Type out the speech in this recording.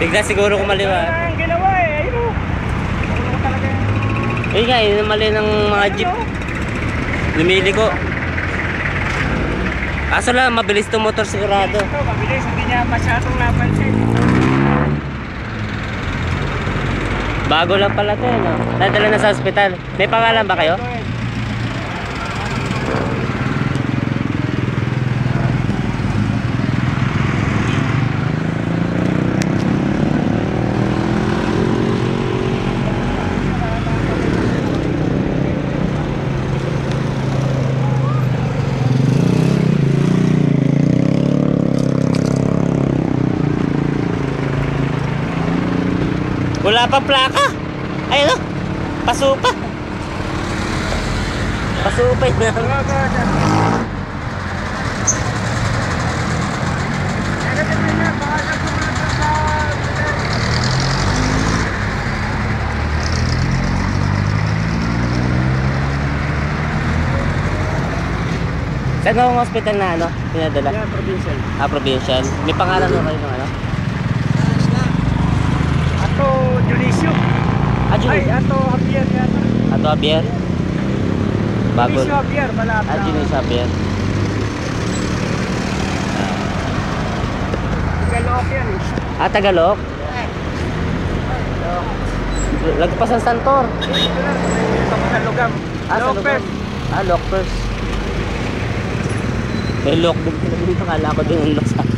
Bigla siguro kumaliwa. Ang ginawa eh, ayun o. Yan? Ayun nga, yun ang mali ng mga jeep. Oh. Lumili ko. Kaso lang, mabilis itong motor sigurado. Ito, mabilis, hindi niya masyadong napansin. Bago lang pala to, no? Nadala na sa ospital. May pangalan ba kayo? Ito eh. Wala pa plaka. Ayun no? Pasupa. Pasupa na. Saan ang hospital na ano? Pinadala? Yan, provincial. Ah, provincial. May pangalan mo kayo ng ano? Ato, Dionisio. Ah, Ay, ato, Javier yata. Ato, Javier. Bago. Dionisio Javier, malapit Ah, Jun Javier. Galok yan eh. Ah, Tagalog. Lagpas ang Santor. Ito ko sa lugam. Ah, sa. Ah, lock first. May lock din pala dito. Kala ko din yung lock sa